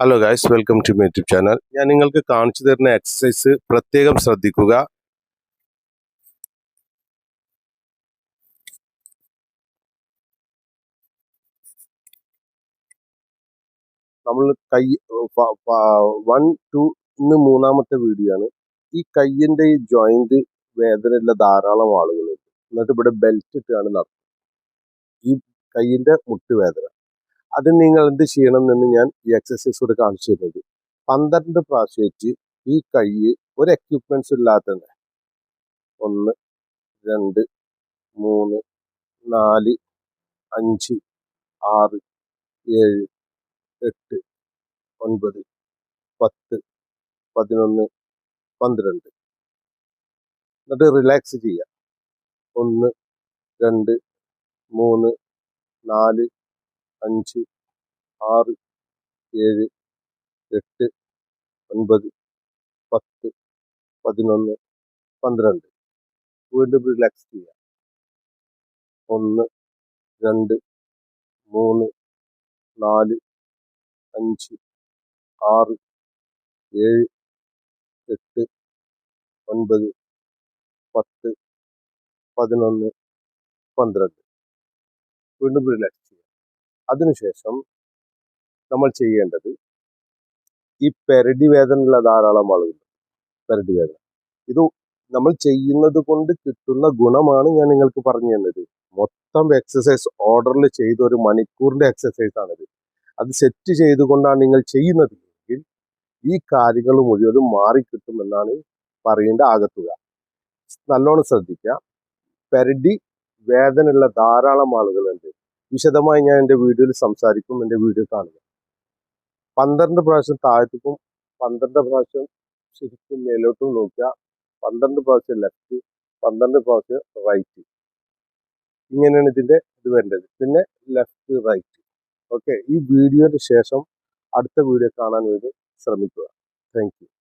Hello guys welcome to my YouTube channel ഞാൻ നിങ്ങൾക്ക് കാണിച്ചു തരുന്ന എക്സസൈസ് പ്രത്യേകം ശ്രദ്ധിക്കുക. നമ്മൾ കൈ വൺ ടു ഇന്ന് മൂന്നാമത്തെ വീഡിയോ ആണ്. ഈ കയ്യിന്റെ ഈ ജോയിന്റ് വേദനയുള്ള ധാരാളം ആളുകളുണ്ട് എന്നിട്ട് ഇവിടെ ബെൽറ്റ് ഇട്ടാണ് നടത്തുന്നത്. ഈ കയ്യിന്റെ മുട്ടുവേദന. അത് നിങ്ങൾ എന്ത് ചെയ്യണം എന്ന് ഞാൻ ഈ എക്സസൈസ് കൂടെ കാണിച്ചു തരുന്നത് പന്ത്രണ്ട് പ്രാവശ്യമായിട്ട് ഈ കൈ ഒരു എക്യുപ്മെന്റ്സ് ഇല്ലാത്ത ഒന്ന് രണ്ട് മൂന്ന് നാല് അഞ്ച് ആറ് ഏഴ് എട്ട് ഒൻപത് പത്ത് പതിനൊന്ന് പന്ത്രണ്ട്. എന്നിട്ട് റിലാക്സ് ചെയ്യുക ഒന്ന് രണ്ട് മൂന്ന് നാല് അഞ്ച് ആറ് ഏഴ് എട്ട് ഒൻപത് പത്ത് പതിനൊന്ന് പന്ത്രണ്ട്. വീണ്ടും റിലാക്സ് ചെയ്യാം ഒന്ന് രണ്ട് മൂന്ന് നാല് അഞ്ച് ആറ് ഏഴ് എട്ട് ഒൻപത് പത്ത് പതിനൊന്ന് പന്ത്രണ്ട്. വീണ്ടും റിലാക്സ് ചെയ്യുക. അതിനുശേഷം നമ്മൾ ചെയ്യേണ്ടത് ഈ പെരടി വേദനയുള്ള ധാരാളം ആളുകൾ പെരടി വേദന. ഇത് നമ്മൾ ചെയ്യുന്നത് കൊണ്ട് കിട്ടുന്ന ഗുണമാണ് ഞാൻ നിങ്ങൾക്ക് പറഞ്ഞു തന്നത്. മൊത്തം എക്സസൈസ് ഓർഡറിൽ ചെയ്ത ഒരു മണിക്കൂറിന്റെ എക്സസൈസ് ആണിത്. അത് സെറ്റ് ചെയ്തുകൊണ്ടാണ് നിങ്ങൾ ചെയ്യുന്നത് എങ്കിൽ ഈ കാര്യങ്ങൾ മുഴുവനും മാറിക്കിട്ടുമെന്നാണ് പറയേണ്ട ആകത്തുക. നല്ലോണം ശ്രദ്ധിക്കുക. പെരടി വേദനയുള്ള ധാരാളം ആളുകളുണ്ട്. വിശദമായി ഞാൻ എന്റെ വീഡിയോയിൽ സംസാരിക്കും എന്റെ വീഡിയോ കാണുക. പന്ത്രണ്ട് പ്രാവശ്യം താഴത്തേക്കും പന്ത്രണ്ട് പ്രാവശ്യം ശരിക്കും മേലോട്ടും നോക്കുക പന്ത്രണ്ട് പ്രാവശ്യം ലെഫ്റ്റ് പന്ത്രണ്ട് പ്രാവശ്യം റൈറ്റ് ഇങ്ങനെയാണ് ഇതിന്റെ ഇത് വരേണ്ടത്. പിന്നെ ലെഫ്റ്റ് റൈറ്റ് ഓക്കെ ഈ വീഡിയോയുടെ ശേഷം അടുത്ത വീഡിയോ കാണാൻ വേണ്ടി ശ്രമിക്കുക. താങ്ക്